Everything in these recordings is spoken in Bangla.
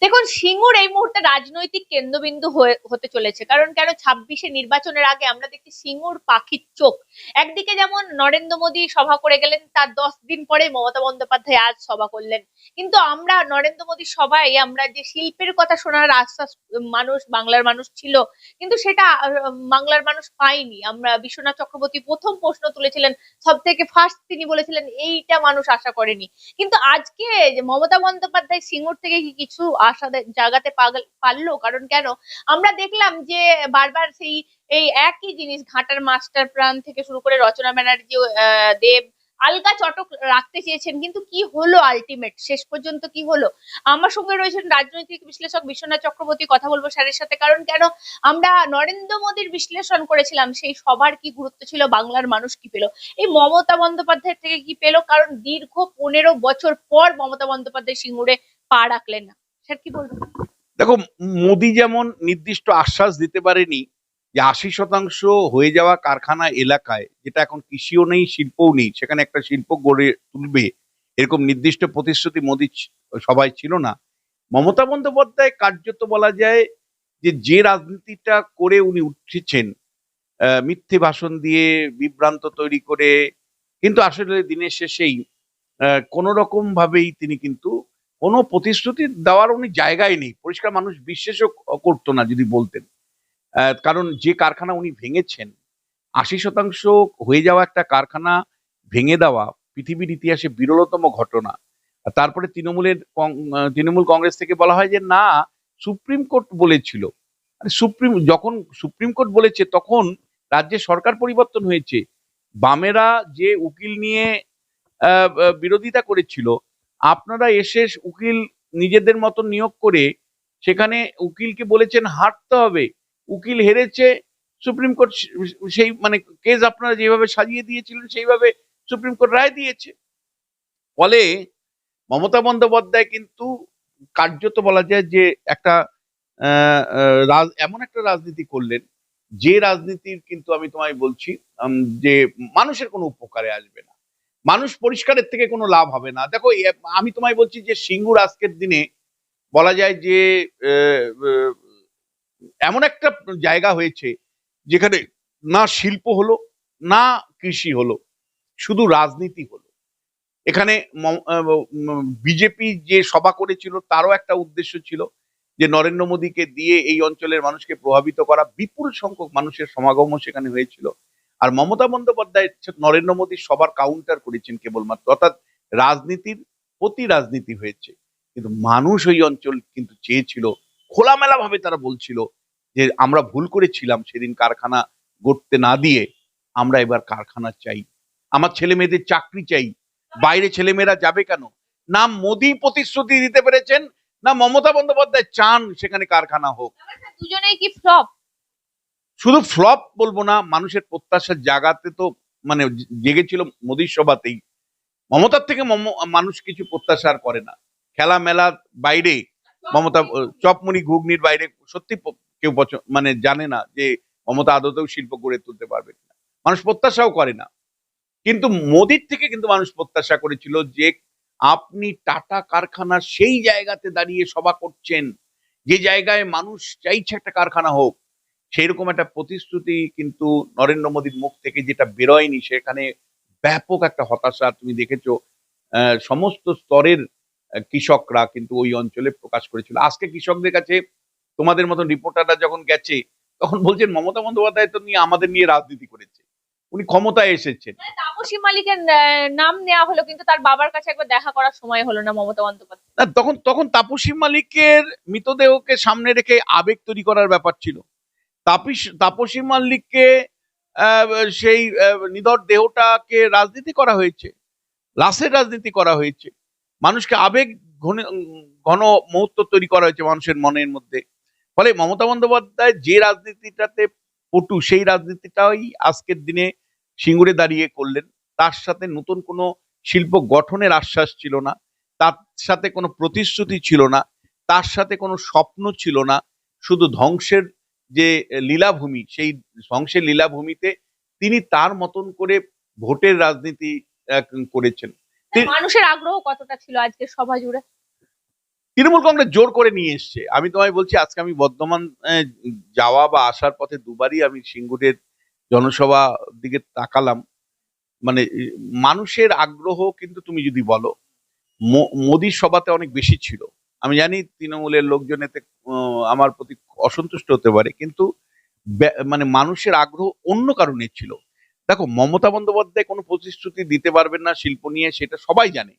দেখুন, সিঙ্গুর এই মুহূর্তে রাজনৈতিক কেন্দ্রবিন্দু হতে চলেছে। কারণ কেন? ছাব্বিশে নির্বাচনের আগে আমরা দেখছি সিঙ্গুর পাখির চোখ। একদিকে যেমন নরেন্দ্র মোদী সভা করে গেলেন, তার দশ দিন পরে মমতা বন্দ্যোপাধ্যায় আজ সভা করলেন। কিন্তু আমরা নরেন্দ্র মোদীর সভায় আমরা যে শিল্পের কথা শোনার আশ্বাস মানুষ, বাংলার মানুষ ছিল, কিন্তু সেটা বাংলার মানুষ পায়নি। আমরা বিশ্বনাথ চক্রবর্তী প্রথম প্রশ্ন তুলেছিলেন সব থেকে ফার্স্ট তিনি বলেছিলেন, এইটা মানুষ আশা করেনি। কিন্তু আজকে মমতা বন্দ্যোপাধ্যায় সিঙ্গুর থেকে কি কিছু আশা জাগাতে পারল। কারণ কেন? আমরা দেখলাম যে বারবার সেই, এই একই জিনিস ঘাটার মাস্টার প্রাণ থেকে শুরু করে রচনা ব্যানার্জি দেব, আলগা চটক রাখতে চেয়েছেন। কিন্তু কি হলো আলটিমেট শেষ পর্যন্ত কি হলো? আমার সঙ্গে রয়েছেন রাজনৈতিক বিশ্লেষক বিশ্বনাথ চক্রবর্তী। কথা বলব স্যারের সাথে। কারণ কেন? আমরা নরেন্দ্র মোদীর বিশ্লেষণ করেছিলাম। সেই সবার কি গুরুত্ব ছিল? বাংলার মানুষ কি পেল? এই মমতা বন্দ্যোপাধ্যায় থেকে কি পেল? কারণ দীর্ঘ পনেরো বছর পর মমতা বন্দ্যোপাধ্যায় সিঙ্গুরে পা রাখলেন না। দেখো, মোদি যেমন নির্দিষ্ট আশ্বাস দিতে পারেনি যে আশি শতাংশ হয়ে যাওয়া কারখানা এলাকায়, যেটা এখন কৃষিও নেই, শিল্পও নেই, সেখানে একটা শিল্প গড়ে তুলবে, এরকম নির্দিষ্ট প্রতিশ্রুতি মোদি সবাই ছিল না। মমতা বন্দ্যোপাধ্যায় কার্যত বলা যায় যে যে রাজনীতিটা করে উনি উঠেছেন মিথ্যে ভাষণ দিয়ে বিভ্রান্ত তৈরি করে, কিন্তু আসলে দিনের শেষেই কোনো রকম ভাবেই তিনি কিন্তু কোনো প্রতিশ্রুতি দেওয়ার উনি জায়গায় নেই। পরিষ্কার মানুষ বিশ্বাসও করতো না যদি বলতেন। কারণ যে কারখানা উনি ভেঙেছেন, আশি শতাংশ হয়ে যাওয়া একটা কারখানা ভেঙে দেওয়া পৃথিবীর ইতিহাসে বিরলতম ঘটনা। তারপরে তৃণমূলের তৃণমূল কংগ্রেস থেকে বলা হয় যে, না, সুপ্রিম কোর্ট বলেছিল। সুপ্রিম, যখন সুপ্রিম কোর্ট বলেছে, তখন রাজ্যে সরকার পরিবর্তন হয়েছে। বামেরা যে উকিল নিয়ে বিরোধিতা করেছিল আপনারা এসে উকিল নিজেদের মতো নিয়োগ করে সেখানে উকিলকে বলেছেন হারতে হবে। উকিল হেরেছে, সুপ্রিম কোর্ট সেই মানে কেস আপনারা যেভাবে সাজিয়ে দিয়েছিলেন, সেইভাবে সুপ্রিম কোর্ট রায় দিয়েছে। ফলে মমতা বন্দ্যোপাধ্যায় কিন্তু কার্যত বলা যায় যে একটা এমন একটা রাজনীতি করলেন, যে রাজনীতির কিন্তু আমি তোমায় বলছি যে মানুষের কোনো উপকারে আসবে না। মানুষ পরিষ্কারের থেকে কোনো লাভ হবে না। দেখো আমি তোমায় বলছি যে সিঙ্গুর আজকের দিনে বলা যায় যে এমন একটা জায়গা হয়েছে যেখানে না শিল্প হলো, না কৃষি হলো, শুধু রাজনীতি হলো। এখানে বিজেপি যে সভা করেছিল তারও একটা উদ্দেশ্য ছিল যে নরেন্দ্র মোদীকে দিয়ে এই অঞ্চলের মানুষকে প্রভাবিত করা। বিপুল সংখ্যক মানুষের সমাগমও সেখানে হয়েছিল। আর মমতা বন্দ্যোপাধ্যায় নরেন্দ্র মোদীর সবার কাউন্টার করেছেন কেবলমাত্র। অর্থাৎ রাজনীতির প্রতি রাজনীতি হয়েছে। কিন্তু মানুষ ওই অঞ্চল কিন্তু চেয়েছিল খোলামেলা ভাবে তারা বলছিল যে আমরা ভুল করেছিলাম, সেদিন কারখানা গড়তে না দিয়ে আমরা এবার কারখানা চাই। আমার ছেলে মেয়েদের চাকরি চাই। বাইরে ছেলেমেয়েরা যাবে কেন? না মোদী প্রতিশ্রুতি দিতে পেরেছেন, না মমতা বন্দ্যোপাধ্যায় চান সেখানে কারখানা হোক। দুজনেই কি ফ্লপ শুধু ফ্লপ বলব না, মানুষের প্রত্যাশার জাগাতে তো মানে জেগেছিল মোদীর সভাতেই। মমতার থেকে মানুষ কিছু প্রত্যাশা আর করে না। খেলা মেলার বাইরে মমতা চপমুনি ঘুগনির বাইরে সত্যি কেউ মানে জানে না যে মমতা আদতেও শিল্প গড়ে তুলতে পারবে কিনা। মানুষ প্রত্যাশাও করে না। কিন্তু মোদির থেকে কিন্তু মানুষ প্রত্যাশা করেছিল যে আপনি টাটা কারখানার সেই জায়গাতে দাঁড়িয়ে সভা করছেন। যে জায়গায় মানুষ চাইছে একটা কারখানা হোক সেই রকম একটা প্রতিশ্রুতি কিন্তু নরেন্দ্র মোদীর মুখ থেকে যেটা বেরোয়নি সেখানে ব্যাপক একটা হতাশা তুমি দেখেছ। সমস্ত স্তরের কৃষকরা কিন্তু ওই অঞ্চলে প্রকাশ করেছিল। আজকে কৃষকদের কাছে তোমাদের মতন রিপোর্টাররা যখন গেছে তখন বলছেন মমতা বন্দ্যোপাধ্যায় তো নিয়ে আমাদের নিয়ে রাজনীতি করেছে। উনি ক্ষমতায় এসেছেন। তাপসী মালিকের নাম নেওয়া হলো কিন্তু তার বাবার কাছে একবার দেখা করার সময় হলো না মমতা বন্দ্যোপাধ্যায়। তখন তখন তাপসী মালিকের মৃতদেহকে সামনে রেখে আবেগ তৈরি করার ব্যাপার ছিল। তাপিস তাপসী মালিককে আহ, সেই নিদর দেহটাকে রাজনীতি করা হয়েছে। লাশের রাজনীতি করা হয়েছে। মানুষকে আবেগ ঘন ঘন মুহূর্ত তৈরি করা হয়েছে মানুষের মনের মধ্যে। ফলে মমতা বন্দ্যোপাধ্যায় যে রাজনীতিটাতে পটু সেই রাজনীতিটাই আজকের দিনে সিঙ্গুরে দাঁড়িয়ে করলেন। তার সাথে নতুন কোনো শিল্প গঠনের আশ্বাস ছিল না। তার সাথে কোনো প্রতিশ্রুতি ছিল না। তার সাথে কোনো স্বপ্ন ছিল না। শুধু ধ্বংসের যে লীলাভূমি সেই ধ্বংসের লীলাভূমিতে তিনি তার মতন করে ভোটের রাজনীতি করেছেন। ঠিক। মানুষের আগ্রহ কতটা ছিল আজকে সভা জুড়ে? তৃণমূল কংগ্রেস জোর করে নিয়ে এসছে। আমি তোমায় বলছি আজকে আমি বর্ধমান যাওয়া বা আসার পথে দুবারই আমি সিঙ্গুরের জনসভা দিকে তাকালাম। মানে মানুষের আগ্রহ কিন্তু তুমি যদি বলো মোদির সভাতে অনেক বেশি ছিল। আমি জানি তৃণমূলের লোকজন এতে আমার প্রতি অসন্তুষ্ট হতে পারে, কিন্তু মানে মানুষের আগ্রহ অন্য কারণে ছিল। দেখো, মমতা বন্দ্যোপাধ্যায় কোনো প্রতিশ্রুতি দিতে পারবেন না শিল্প নিয়ে, সেটা সবাই জানে।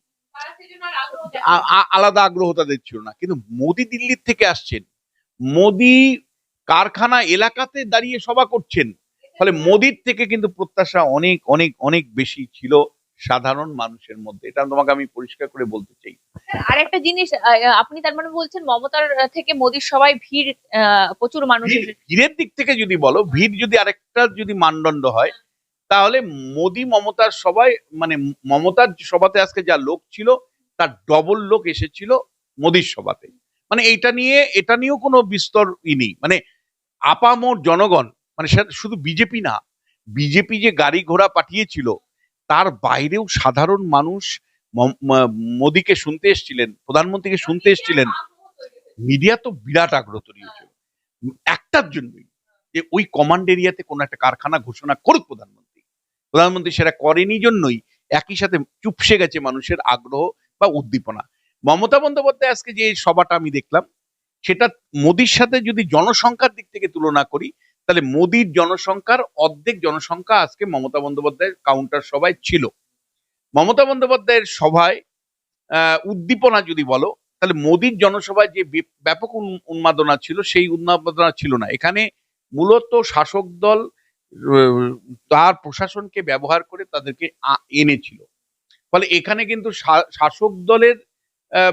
আলাদা আগ্রহ তাদের ছিল না। কিন্তু মোদি দিল্লির থেকে আসছেন। মোদি কারখানা এলাকাতে দাঁড়িয়ে সভা করছেন। ফলে মোদির থেকে কিন্তু প্রত্যাশা অনেক অনেক অনেক বেশি ছিল। সাধারণ মানুষের মধ্যে। এটা তোমাকে আমি পরিষ্কার করে বলতে চাই। আর একটা জিনিস আপনি তার মানে বলছেন মমতার থেকে মোদির সবাই ভিড় প্রচুর মানুষ ভিড়ের দিক থেকে যদি বলো ভিড় যদি আরেকটা যদি মানদণ্ড হয় তাহলে মোদি মমতার সবাই মানে মমতার সভাতে আজকে যা লোক ছিল তার ডবল লোক এসেছিল মোদির সভাতে। মানে এইটা নিয়ে এটা নিয়েও কোনো বিস্তর ই নেই। মানে আপামোর জনগণ মানে শুধু বিজেপি না বিজেপি যে গাড়ি ঘোড়া পাঠিয়েছিল তার বাইরেও সাধারণ মানুষ মোদিকে শুনতে এসেছিলেন, প্রধানমন্ত্রীকে শুনতে এসেছিলেন। মিডিয়া তো বিরাট আগ্রহ তৈরি একটার জন্যই যে ওই কমান্ড এরিয়াতে কোনো একটা কারখানা ঘোষণা করুক প্রধানমন্ত্রী। প্রধানমন্ত্রী সেটা করেনি জন্যই একই সাথে চুপসে গেছে মানুষের আগ্রহ বা উদ্দীপনা। মমতা বন্দ্যোপাধ্যায় আজকে যে সভাটা আমি দেখলাম, সেটা মোদির সাথে যদি জনসংখ্যার দিক থেকে তুলনা করি তাহলে মোদির জনসংখ্যার অর্ধেক জনসংখ্যা আজকে মমতা বন্দ্যোপাধ্যায়ের কাউন্টার সভায় ছিল। মমতা বন্দ্যোপাধ্যায়ের সভায় উদ্দীপনা যদি বলো, তাহলে মোদির জনসভায় যে ব্যাপক উন- উন্মাদনা ছিল, সেই উন্মাদনা ছিল না। এখানে মূলত শাসক দল তার প্রশাসনকে ব্যবহার করে তাদেরকে এনেছিল। ফলে এখানে কিন্তু শাসক দলের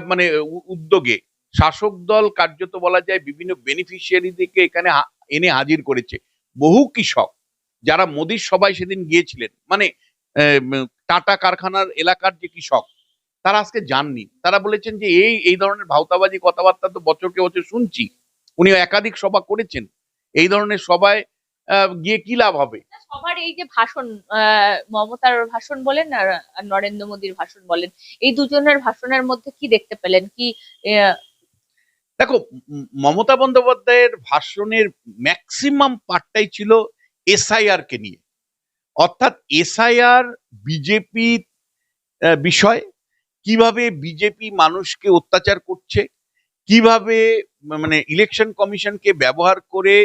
মানে উদ্যোগে শাসক দল কার্যত বলা যায় বিভিন্ন বেনিফিশিয়ারিদেরকে এখানে এনে হাজির করেছে। বহু কৃষক যারা মোদির সবাই সেদিন গিয়েছিলেন মানে টাটা কারখানার এলাকার যে কৃষক, তারা আজকে যাননি। তারা বলেছেন যে এই এই ধরনের ভাওতাবাজি কথাবার্তা তো বছরকে বছর শুনছি উনি একাধিক সভা করেছেন। এই ধরনের সভায় গিয়ে কি লাভ হবে? সবার এই যে ভাষণ মমতার ভাষণ বলেন আর নরেন্দ্র মোদীর ভাষণ বলেন, এই দুজনের ভাষণের মধ্যে কি দেখতে পেলেন? কি দেখো মমতা বন্দ্যোপাধ্যায়ের ভাষণের ম্যাক্সিমাম পার্টটাই ছিল এসআইআর কে নিয়ে। অর্থাৎ এসআইআর বিজেপি বিষয় কীভাবে বিজেপি মানুষকে অত্যাচার করছে কীভাবে মানে ইলেকশন কমিশনকে ব্যবহার করে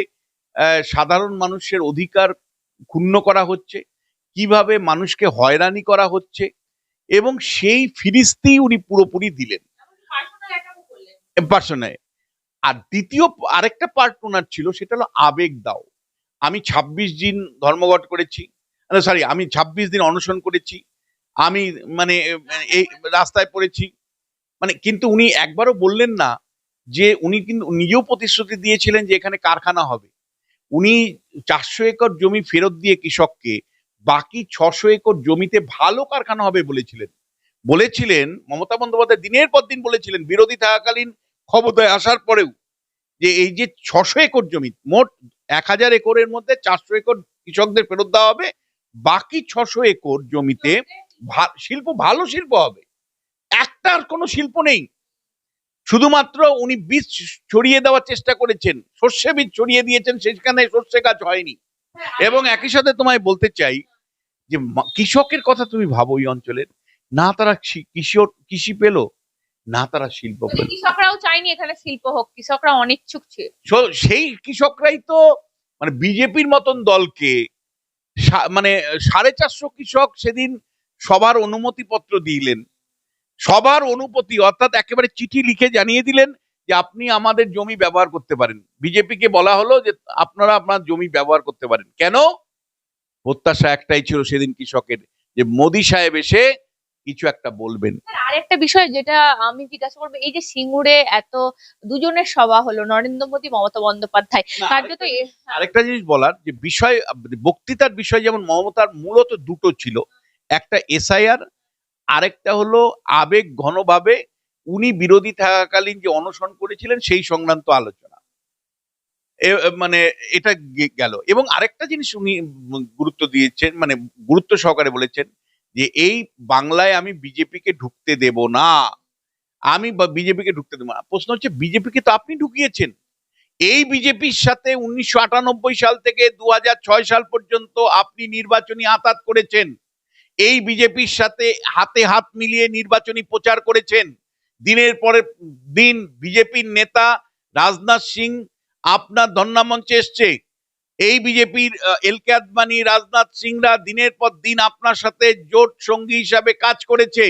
সাধারণ মানুষের অধিকার ক্ষুণ্ণ করা হচ্ছে কীভাবে মানুষকে হয়রানি করা হচ্ছে এবং সেই ফিরিস্তি উনি পুরোপুরি দিলেন। পার্সোনাল আর দ্বিতীয় আরেকটা পার্ট ওনার ছিল, সেটা হলো আবেগ দাও। আমি ২৬ দিন ধর্মঘট করেছি সরি আমি ২৬ দিন অনশন করেছি, আমি মানে এই রাস্তায় পড়েছি। মানে কিন্তু উনি একবারও বললেন না যে উনি কিন্তু নিজেও প্রতিশ্রুতি দিয়েছিলেন যে এখানে কারখানা হবে। উনি চারশো একর জমি ফেরত দিয়ে কৃষককে বাকি ছশো একর জমিতে ভালো কারখানা হবে বলেছিলেন। বলেছিলেন, মমতা বন্দ্যোপাধ্যায় দিনের পর দিন বলেছিলেন, বিরোধী থাকাকালীন ক্ষমতায় আসার পরেও যে এই যে ছশো একর জমি, মোট এক হাজার একরের মধ্যে চারশো একর কৃষকদের ফেরত দেওয়া হবে, বাকি ছশো একর জমিতে শিল্প, ভালো শিল্প হবে। একটার কোনো শিল্প নেই। শুধুমাত্র উনি বীজ ছড়িয়ে দেওয়ার চেষ্টা করেছেন, সর্ষে বীজ ছড়িয়ে দিয়েছেন, সেখানে সর্ষে গাছ হয়নি। এবং একই সাথে তোমায় বলতে চাই যে কৃষকের কথা তুমি ভাবো ওই অঞ্চলের। না তারা কৃষি কৃষি পেল না তারা শিল্প কৃষকরাও চায়নি এখানে শিল্প হোক কৃষকরা অনিচ্ছুক ছিল সেই কৃষকরাই তো মানে বিজেপির মতন দলকে মানে সাড়ে চারশো কৃষক সেদিন সবার অনুমতি পত্র দিলেন। সবার অনুমতি অর্থাৎ একেবারে চিঠি লিখে জানিয়ে দিলেন যে আপনি আমাদের জমি ব্যবহার করতে পারেন। বিজেপিকে বলা হলো যে আপনারা আপনার জমি ব্যবহার করতে পারেন। কেন? প্রত্যাশা একটাই ছিল সেদিন কৃষকের যে মোদি সাহেব এসে কিছু একটা বলবেন। আরেকটা বিষয় যেটা আমি জিজ্ঞাসা করব এই যে সিঙ্গুরে এত দুজনের সভা হলো নরেন্দ্র মোদী মমতা বন্দ্যোপাধ্যায় কার্যত আরেকটা জিনিস বলার যে বিষয় বক্তৃতার বিষয় যেমন মমতার মূলত দুটো ছিল। একটা এসআইআর আরেকটা হলো আবেগ ঘনভাবে উনি বিরোধী থাকাকালীন যে অনশন করেছিলেন সেই সংক্রান্ত আলোচনা। মানে এটা গেল। এবং আরেকটা জিনিস উনি গুরুত্ব দিয়েছেন মানে গুরুত্ব সহকারে বলেছেন যে এই বাংলায় আমি বিজেপিকে ঢুকতে দেব না। আমি বিজেপিকে ঢুকতে দেবো না। প্রশ্ন হচ্ছে, বিজেপিকে তো আপনি ঢুকিয়েছেন। এই বিজেপির সাথে উনিশশো আটানব্বই সাল থেকে দু সাল পর্যন্ত আপনি নির্বাচনী আতাত করেছেন। এই বিজেপির সাথে হাতে হাত মিলিয়ে নির্বাচনী প্রচার করেছেন। দিনের পরে দিন বিজেপির নেতা রাজনাথ সিং আপনার ধর্নামঞ্চে এসছে। এই বিজেপির এল কে আদবানি রাজনাথ সিংরা দিনের পর দিন আপনার সাথে জোট সঙ্গী হিসাবে কাজ করেছে।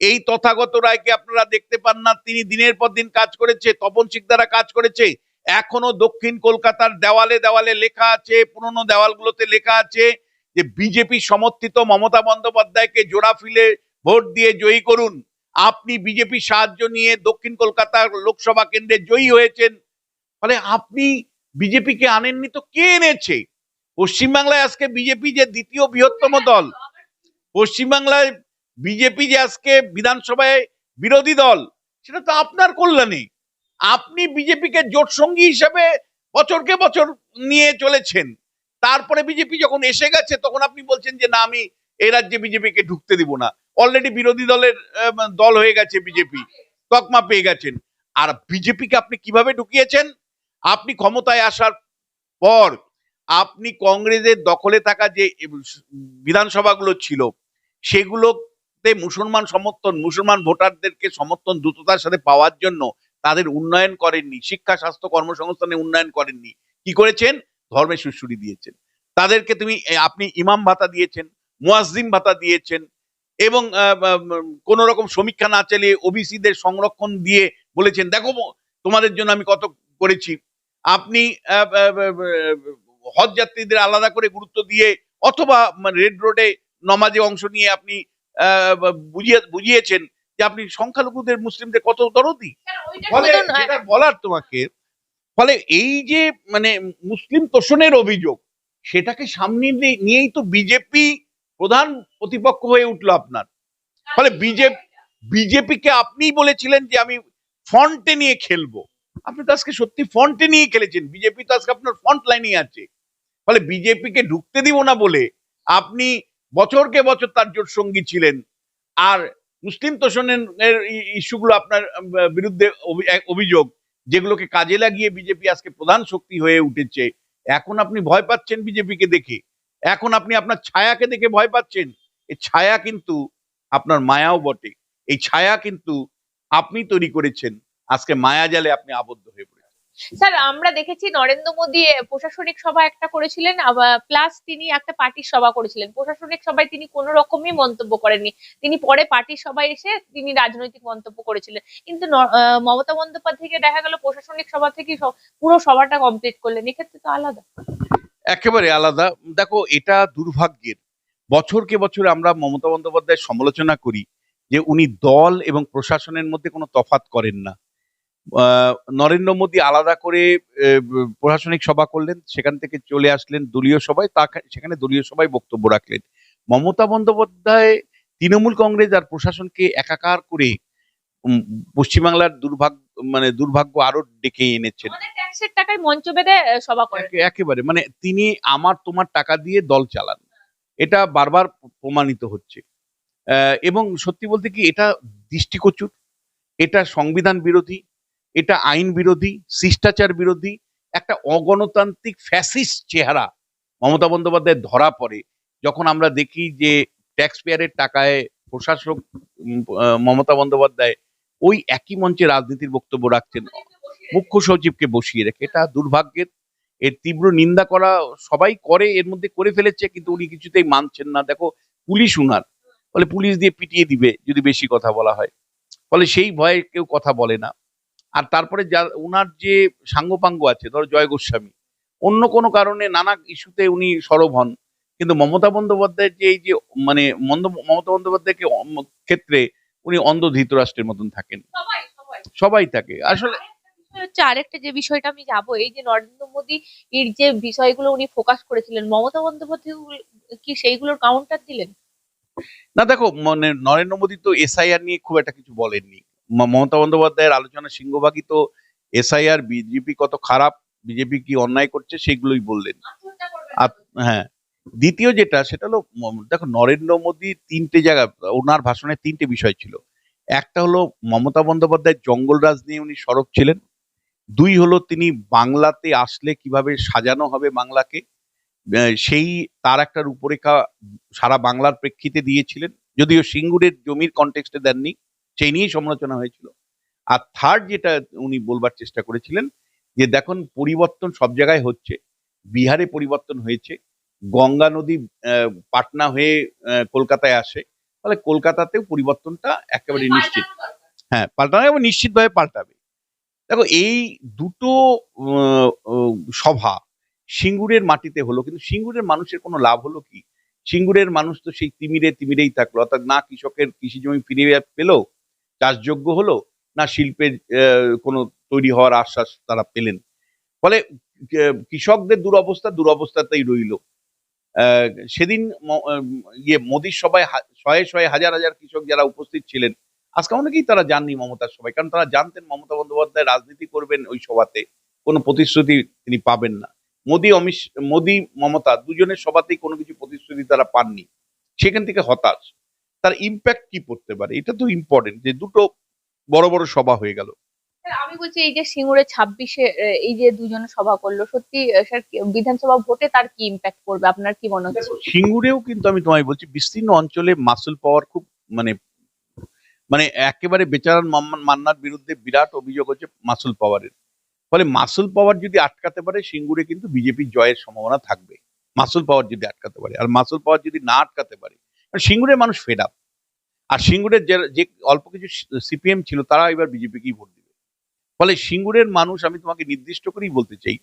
এই তথাগত রায়কে আপনারা দেখতে পান না, তিনি দিনের পর দিন কাজ করেছে, তপন সিকদারা কাজ করেছে। এখনও দক্ষিণ কলকাতার দেওয়ালে দেওয়ালে লেখা আছে, পুরনো দেওয়ালগুলোতে লেখা আছে যে বিজেপি সমর্থিত মমতা বন্দ্যোপাধ্যায়কে জোড়া ফিলে ভোট দিয়ে জয়ী করুন। আপনি বিজেপি সাহায্য নিয়ে দক্ষিণ কলকাতার লোকসভা কেন্দ্রে জয়ী হয়েছেন। ফলে আপনি বিজেপিকে আনেননি তো কে এনেছে? পশ্চিমবাংলায় আজকে বিজেপি যে দ্বিতীয় বৃহত্তম দল, পশ্চিমবাংলায় বিজেপি যে আজকে বিধানসভায় বিরোধী দল, সেটা তো আপনার কল্যাণে। আপনি বিজেপিকে জোট সঙ্গী হিসেবে বছরকে বছর নিয়ে চলেছেন। তারপরে বিজেপি যখন এসে গেছে, তখন আপনি বলছেন যে, না, আমি এই রাজ্যে বিজেপিকে ঢুকতে দিব না। অলরেডি বিরোধী দলের দল হয়ে গেছে বিজেপি, তকমা পেয়ে গেছেন। আর বিজেপিকে আপনি কীভাবে ঢুকিয়েছেন? আপনি ক্ষমতায় আসার পর আপনি কংগ্রেসের দখলে থাকা যে বিধানসভাগুলো ছিল, সেগুলোতে মুসলমান সমর্থন, মুসলমান ভোটারদেরকে সমর্থন দ্রুততার সাথে পাওয়ার জন্য তাদের উন্নয়ন করেননি, শিক্ষা, স্বাস্থ্য কর্মসংস্থানে উন্নয়ন করেননি। কি করেছেন? ধর্মের সুশ্রুতি দিয়েছেন। তাদেরকে তুমি আপনি ইমাম ভাতা দিয়েছেন, মুয়াজ্জিম ভাতা দিয়েছেন এবং কোন রকম সমীক্ষা না চালিয়ে ওবিসিদের সংরক্ষণ দিয়ে বলেছেন, দেখো তোমাদের জন্য আমি কত করেছি। আপনি হজ যাত্রীদের আলাদা করে গুরুত্ব দিয়ে অথবা রেড রোডে নমাজে অংশ নিয়ে আপনি বুঝিয়ে বুঝিয়েছেন যে আপনি সংখ্যালঘুদের মুসলিমদের কত দরদি? ফলে যেটা বলার তোমাকে ফলে এই যে মানে মুসলিম তোষণের অভিযোগ সেটাকে সামনে নিয়ে- নিয়েই তো বিজেপি প্রধান প্রতিপক্ষ হয়ে উঠল আপনার। ফলে বিজেপি বিজেপিকে আপনিই বলেছিলেন যে আমি ফ্রন্টে নিয়ে খেলব। আপনি তো আজকে সত্যি ফ্রন্টে নিয়ে খেলেছেন। বিজেপি তো আজকে আপনার ফ্রন্ট লাইনে আছে। ফলে বিজেপিকে ঢুকতে দিব না বলে আপনি বছরকে বছর তার জোট সঙ্গী ছিলেন। আর মুসলিম তোষণের ইস্যুগুলো আপনার বিরুদ্ধে অভিযোগ, যেগুলোকে কাজে লাগিয়ে বিজেপি আজকে প্রধান শক্তি হয়ে উঠেছে। এখন আপনি ভয় পাচ্ছেন বিজেপিকে দেখে। এখন আপনি আপনার ছায়াকে দেখে ভয় পাচ্ছেন। এই ছায়া কিন্তু আপনার মায়াও বটে। এই ছায়া কিন্তু আপনি তৈরি করেছেন। আজকে মায়া জালে আপনি আবদ্ধ হয়ে পড়েছেন। স্যার আমরা দেখেছি নরেন্দ্র মোদী প্রশাসনিক সভা একটা করেছিলেন প্লাস তিনি একটা পার্টির সভা করেছিলেন। প্রশাসনিক সভায় তিনি কোনো রকমই মন্তব্য করেননি। তিনি পরে পার্টির সভায় এসে তিনি রাজনৈতিক মন্তব্য করেছিলেন। কিন্তু মমতা বন্দ্যোপাধ্যায়কে দেখা গেল প্রশাসনিক সভা থেকে পুরো সভাটা কমপ্লিট করলেন। এক্ষেত্রে তো আলাদা। একেবারে আলাদা। দেখো এটা দুর্ভাগ্যের। বছরকে বছর আমরা মমতা বন্দ্যোপাধ্যায়ের সমালোচনা করি যে উনি দল এবং প্রশাসনের মধ্যে কোনো তফাত করেন না। নরেন্দ্র মোদী আলাদা করে প্রশাসনিক সভা করলেন সেখান থেকে চলে আসলেন দলীয় সভায় তা সেখানে দলীয় সভায় বক্তব্য রাখলেন। মমতা বন্দ্যোপাধ্যায় তৃণমূল কংগ্রেস আর প্রশাসনকে একাকার করে পশ্চিমবাংলার দুর্ভাগ্য মানে দুর্ভাগ্য আরও ডেকে এনেছেন। ট্যাক্সের টাকায় মঞ্চ বেঁধে সভা করেন। একেবারে মানে তিনি আমার তোমার টাকা দিয়ে দল চালান। এটা বারবার প্রমাণিত হচ্ছে। আহ, এবং সত্যি বলতে কি এটা দৃষ্টিকোচর এটা সংবিধান বিরোধী এটা আইন বিরোধী, শিষ্টাচার বিরোধী, একটা অগণতান্ত্রিক ফ্যাসিস্ট চেহারা মমতা বন্দ্যোপাধ্যায় ধরা পড়ে। যখন আমরা দেখি যে ট্যাক্স পেয়ারের টাকায় প্রশাসক মমতা বন্দ্যোপাধ্যায় ওই একই মঞ্চে রাজনীতির বক্তব্য রাখছেন, মুখ্য সচিবকে বসিয়ে রেখে, এটা দুর্ভাগ্যের। এর তীব্র নিন্দা করা সবাই করে, এর মধ্যে করে ফেলেছে, কিন্তু উনি কিছুতেই মানছেন না। দেখো, পুলিশ উনার, ফলে পুলিশ দিয়ে পিটিয়ে দিবে, যদি বেশি কথা বলা হয়। ফলে সেই ভয়ে কেউ কথা বলে না। আর তারপরে যা উনার যে সাঙ্গপাঙ্গ আছে ধরো জয় গোস্বামী অন্য কোনো কারণে নানা ইস্যুতে উনি সরব হন। কিন্তু মমতা বন্দ্যোপাধ্যায়ের যে এই যে মানে মমতা বন্দ্যোপাধ্যায়কে ক্ষেত্রে উনি অন্ধ ধৃতরাষ্ট্রের মতন থাকেন। সবাই থাকে। আসলে হচ্ছে আরেকটা যে বিষয়টা আমি যাব এই যে নরেন্দ্র মোদী এর যে বিষয়গুলো উনি ফোকাস করেছিলেন মমতা বন্দ্যোপাধ্যায় কি সেইগুলোর কাউন্টার দিলেন? না দেখো মানে নরেন্দ্র মোদী তো এসআইআর নিয়ে খুব একটা কিছু বলেননি। মমতা বন্দ্যোপাধ্যায়ের আলোচনা সিংহভাগই তো এসআইআর বিজেপি কত খারাপ বিজেপি কি অন্যায় করছে সেগুলোই বললেন। আর হ্যাঁ। দ্বিতীয় যেটা সেটা হলো দেখো নরেন্দ্র মোদী তিনটে জায়গা ওনার ভাষণে তিনটে বিষয় ছিল। একটা হলো মমতা বন্দ্যোপাধ্যায় জঙ্গলরাজ নিয়ে উনি সরব ছিলেন। দুই হলো তিনি বাংলাতে আসলে কীভাবে সাজানো হবে বাংলাকে। সেই তার একটা রূপরেখা সারা বাংলার প্রেক্ষিতে দিয়েছিলেন। যদিও সিঙ্গুরের জমির কন্টেক্সটে দেননি। সেই নিয়েই সমালোচনা হয়েছিল। আর থার্ড যেটা উনি বলবার চেষ্টা করেছিলেন যে দেখুন পরিবর্তন সব জায়গায় হচ্ছে। বিহারে পরিবর্তন হয়েছে। গঙ্গা নদী পাটনা হয়ে কলকাতায় আসে। ফলে কলকাতাতেও পরিবর্তনটা একেবারে নিশ্চিত। হ্যাঁ পাল্টানো এবং নিশ্চিতভাবে পাল্টাবে। দেখো এই দুটো সভা সিঙ্গুরের মাটিতে হলো কিন্তু সিঙ্গুরের মানুষের কোনো লাভ হলো কি? সিঙ্গুরের মানুষ তো সেই তিমিরে তিমিরেই থাকল অর্থাৎ না কৃষকের কৃষি জমি ফিরে পেল চাষযোগ্য হলো না শিল্পের কোনো তৈরি হওয়ার আশ্বাস তারা পেলেন? ফলে কৃষকদের দুরবস্থা দুরবস্থাতেই রইল। সেদিন ইয়ে মোদীর সভায় শয়ে শয়ে হাজার হাজার কৃষক যারা উপস্থিত ছিলেন, আজকে অনেকেই তারা জাননি মমতার সভায়, কারণ তারা জানতেন মমতা বন্দ্যোপাধ্যায় রাজনীতি করবেন ওই সভাতে, কোনো প্রতিশ্রুতি তিনি পাবেন না। মোদি, অমিত, মোদি, মমতা দুজনের সভাতেই কোনো কিছু প্রতিশ্রুতি তারা পাননি। সেখান থেকে হতাশ। তার ইম্প্যাক্ট কি পড়তে পারে? এটা তো ইম্পর্টেন্ট যে দুটো বড় বড় সভা হয়ে গেল। আমি বলছি এই যে সিঙ্গুরে ছাব্বিশে এই যে দুজনে সভা করল সত্যি স্যার বিধানসভা ভোটে তার কি ইম্প্যাক্ট পড়বে? আপনার কি মনে হচ্ছে? সিঙ্গুরেও কিন্তু আমি তোমায় বলছি বিস্তীর্ণ অঞ্চলে মাসুল পাওয়ার খুব মানে মানে একেবারে বেচারান মান্নার বিরুদ্ধে বিরাট অভিযোগ হচ্ছে মাসুল পাওয়ারের ফলে মাসুল পাওয়ার যদি আটকাতে পারে সিঙ্গুরে কিন্তু বিজেপির জয়ের সম্ভাবনা থাকবে। মাসুল পাওয়ার যদি আটকাতে পারে আর মাসুল পাওয়ার যদি না আটকাতে পারে সিঙ্গুরের মানুষ ফেড আপ আর সিঙ্গুরের যে যে অল্প কিছু সিপিএম ছিল তারা এবার বিজেপিকেই ভোট দিবে। ফলে সিঙ্গুরের মানুষ আমি তোমাকে নির্দিষ্ট করেই বলতে চাই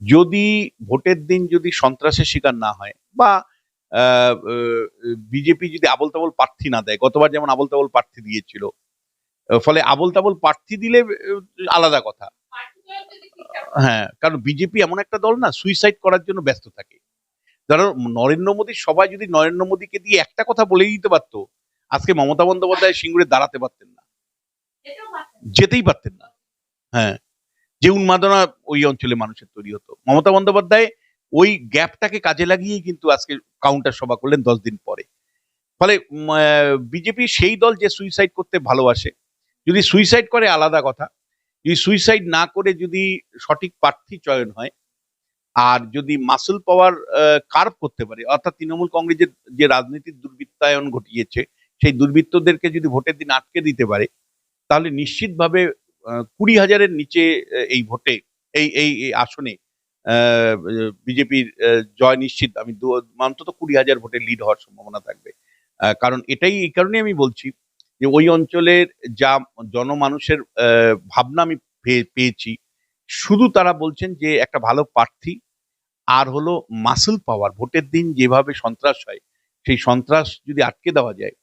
যদি ভোটের দিন যদি সন্ত্রাসের শিকার না হয় বা বিজেপি যদি আবল তাবল প্রার্থী না দেয় গতবার যেমন আবল তাবল প্রার্থী দিয়েছিল ফলে আবল তাবল প্রার্থী দিলে আলাদা কথা। হ্যাঁ কারণ বিজেপি এমন একটা দল না সুইসাইড করার জন্য ব্যস্ত থাকে। ধরো নরেন্দ্র মোদীর সবাই যদি নরেন্দ্র মোদীকে দিয়ে একটা কথা বলে দিতে পারতো আজকে মমতা বন্দ্যোপাধ্যায় সিঙ্গুরে দাঁড়াতে পারতেন না। যেতেই পারতেন না। হ্যাঁ যে উন্মাদনা ওই অঞ্চলে মানুষের তৈরি হতো। মমতা বন্দ্যোপাধ্যায় ওই গ্যাপটাকে কাজে লাগিয়েই কিন্তু আজকে কাউন্টার সভা করলেন দশ দিন পরে। ফলে বিজেপি সেই দল যে সুইসাইড করতে ভালোবাসে যদি সুইসাইড করে আলাদা কথা যদি সুইসাইড না করে যদি সঠিক প্রার্থী চয়ন হয় আর যদি মাসুল পাওয়ার কার্ভ করতে পারে, অর্থাৎ তৃণমূল কংগ্রেসের যে রাজনীতির দুর্বৃত্তায়ন ঘটিয়েছে, সেই দুর্বৃত্তদেরকে যদি ভোটের দিন আটকে দিতে পারে, তাহলে নিশ্চিতভাবে কুড়ি হাজারের নিচে এই ভোটে, এই এই আসনে বিজেপির জয় নিশ্চিত। আমি অন্তত কুড়ি হাজার ভোটে লিড হওয়ার সম্ভাবনা থাকবে। কারণ এটাই, এই কারণে আমি বলছি যে ওই অঞ্চলের যা জনমানুষের ভাবনা আমি পেয়ে- পেয়েছি শুধু তারা বলছেন যে একটা ভালো প্রার্থী আর হলো মাসল পাওয়ার ভোটের দিন যেভাবে সন্ত্রাস হয় সেই সন্ত্রাস যদি আটকে দেওয়া যায়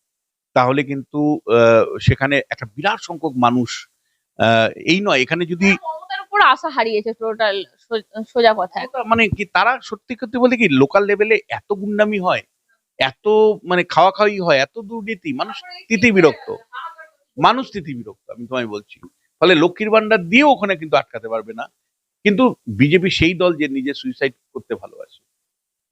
তাহলে কিন্তু সেখানে একটা বিরাট সংখ্যক মানুষ এই নয় এখানে যদি আশা হারিয়েছে টোটাল সোজা কথায়। মানে কি তারা সত্যি সত্যি বলে কি লোকাল লেভেলে এত গুন্ডামি হয় এত মানে খাওয়া খাওয়াই হয় এত দুর্নীতি মানুষ তিতি বিরক্ত মানুষ তিতি বিরক্ত আমি তোমায় বলছি। ফলে লক্ষ্মীর ভান্ডার দিয়ে ওখানে কিন্তু আটকাতে পারবে না। কিন্তু বিজেপি সেই দল যে নিজে সুইসাইড করতে ভালোবাসে।